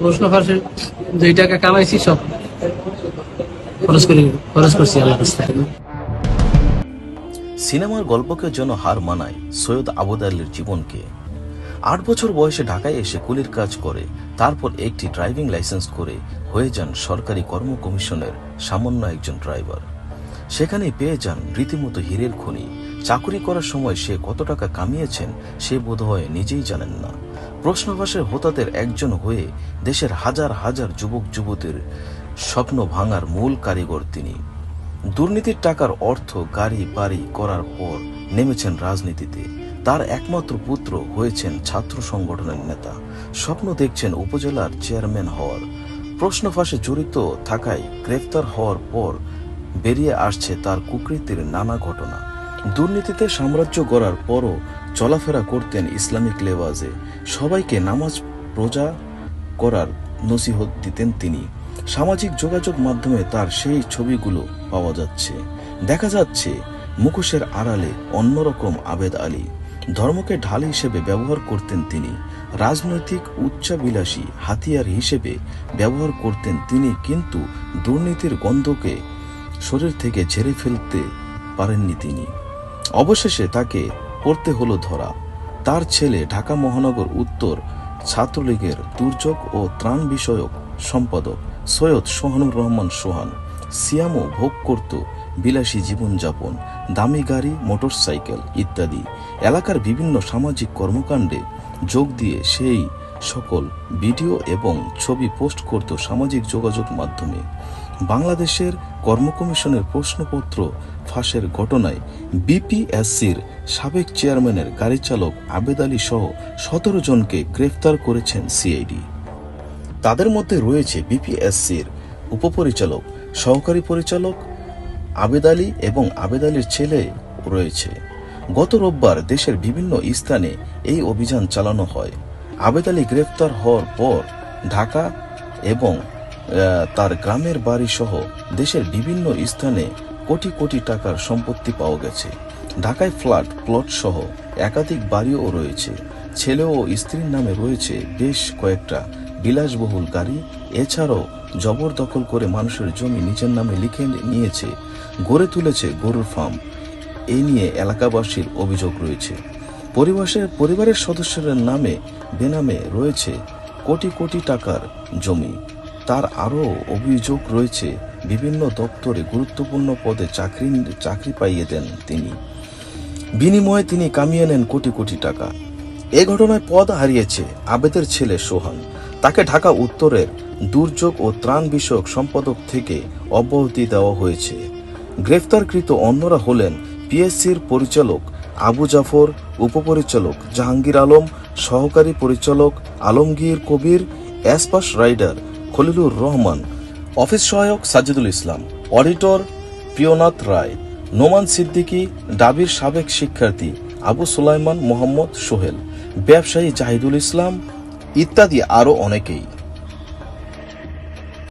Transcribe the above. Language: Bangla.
প্রশ্ন ফাঁসে যেই টাকা কামাইছি, সব খরচ করি, খরচ করছি আল্লাহ রাস্তায় সিনেমার গল্পকে যেন হার মানায় সৈয়দ আবুদ আলীর জীবনকে। আট বছর বয়সে ঢাকায় এসে কুলির কাজ করে, তারপর একটি ড্রাইভিং লাইসেন্স করে হয়ে যান সরকারি কর্ম কমিশনের সামান্য একজন ড্রাইভার। সেখানে পেয়ে যান রীতিমতো হীরের খনি। চাকুরি করার সময় সে কত টাকা কামিয়েছেন সে বোধহয় নিজেই জানেন না। প্রশ্নবাসের হোতাদের একজন হয়ে দেশের হাজার হাজার যুবক যুবতীর স্বপ্ন ভাঙার মূল কারিগর তিনি। দুর্নীতির টাকার অর্থ গাড়ি, বাড়ি করার পর নেমেছেন রাজনীতিতে। তার একমাত্র পুত্র হয়েছেন ছাত্র সংগঠনের নেতা। স্বপ্ন দেখছেন উপজেলার চেয়ারম্যান হওয়ার। প্রশ্ন ফাঁসে জড়িত থাকায় গ্রেফতার হওয়ার পর বেরিয়ে আসছে তার কুকৃতির নানা ঘটনা। দুর্নীতিতে সাম্রাজ্য গড়ার পরও চলাফেরা করতেন ইসলামিক লেওয়াজে সবাইকে নামাজ, রোজা করার নসিহত দিতেন তিনি। সামাজিক যোগাযোগ মাধ্যমে তার সেই ছবিগুলো পাওয়া যাচ্ছে। দেখা যাচ্ছে, মুখোশের আড়ালে অন্যরকম আবেদ আলী। ধর্মকে ঢাল হিসেবে ব্যবহার করতেন তিনি। রাজনৈতিক উচ্চাবিলাসী হাতিয়ার হিসেবে ব্যবহার করতেন তিনি, কিন্তু দুর্নীতির গন্ধকে শরীর থেকে ঝেড়ে ফেলতে পারেননি তিনি। অবশেষে তাকে পড়তে হলো ধরা। তার ছেলে ঢাকা মহানগর উত্তর ছাত্রলীগের দুর্যোগ ও ত্রাণ বিষয়ক সম্পাদক সৈয়দ সোহানুর রহমান সোহান। সিয়ামও ভোগ করত বিলাসী জীবনযাপন, দামি গাড়ি, মোটরসাইকেল ইত্যাদি। এলাকার বিভিন্ন সামাজিক কর্মকাণ্ডে যোগ দিয়ে সেই সকল ভিডিও এবং ছবি পোস্ট করত সামাজিক যোগাযোগ মাধ্যমে। বাংলাদেশের কর্মকমিশনের প্রশ্নপত্র ফাঁসের ঘটনায় বিপিএসসির সাবেক চেয়ারম্যানের গাড়ি চালক আবেদ আলী সহ সতেরো জনকে গ্রেফতার করেছেন সিআইডি। তাদের মধ্যে রয়েছে বিপিএসসির উপপরিচালক, সহকারী পরিচালক আবেদ আলী এবং আবেদ আলীর ছেলে রয়েছে। গত রোববার দেশের বিভিন্ন স্থানে এই অভিযান চালানো হয়। আবেদ আলী গ্রেফতার হওয়ার পর ঢাকা এবং তার গ্রামের বাড়ি সহ দেশের বিভিন্ন স্থানে কোটি কোটি টাকার সম্পত্তি পাওয়া গেছে। ঢাকায় ফ্ল্যাট, প্লট সহ একাধিক বাড়িও রয়েছে। ছেলে ও স্ত্রীর নামে রয়েছে বেশ কয়েকটা বিলাসবহুল গাড়ি। এছাড়াও জবরদখল করে মানুষের জমি নিজের নামে লিখে নিয়েছে, গড়ে তুলেছে গরুর ফার্ম। এই নিয়ে এলাকাবাসীর অভিযোগ রয়েছে। পরিবারের পরিবারের সদস্যদের নামে, বেনামে রয়েছে কোটি কোটি টাকার জমি। তার আরও অভিযোগ রয়েছে, বিভিন্ন দপ্তরে গুরুত্বপূর্ণ পদে চাকরি চাকরি পাইয়ে দেন তিনি। বিনিময়ে তিনি কামিয়ে নেন কোটি কোটি টাকা। এ ঘটনায় পদ হারিয়েছে আবেদের ছেলে সোহান। তাকে ঢাকা উত্তরের দুর্যোগ ও ত্রাণ বিষয়ক সম্পাদক থেকে অব্যাহতি দেওয়া হয়েছে। গ্রেফতারকৃত অন্যরা হলেন পিএসসির পরিচালক আবু জাফর, উপপরিচালক জাহাঙ্গীর আলম, সহকারী পরিচালক আলমগীর কবির অ্যাসপাস রাইডার খলিলুর রহমান, অফিস সহায়ক সাজিদুল ইসলাম, অডিটর প্রিয়নাথ রায়, নোমান সিদ্দিকী, ডাবির সাবেক শিক্ষার্থী আবু সুলাইমান মোহাম্মদ সোহেল, ব্যবসায়ী জাহিদুল ইসলাম ইত্যাদি আরও অনেকেই।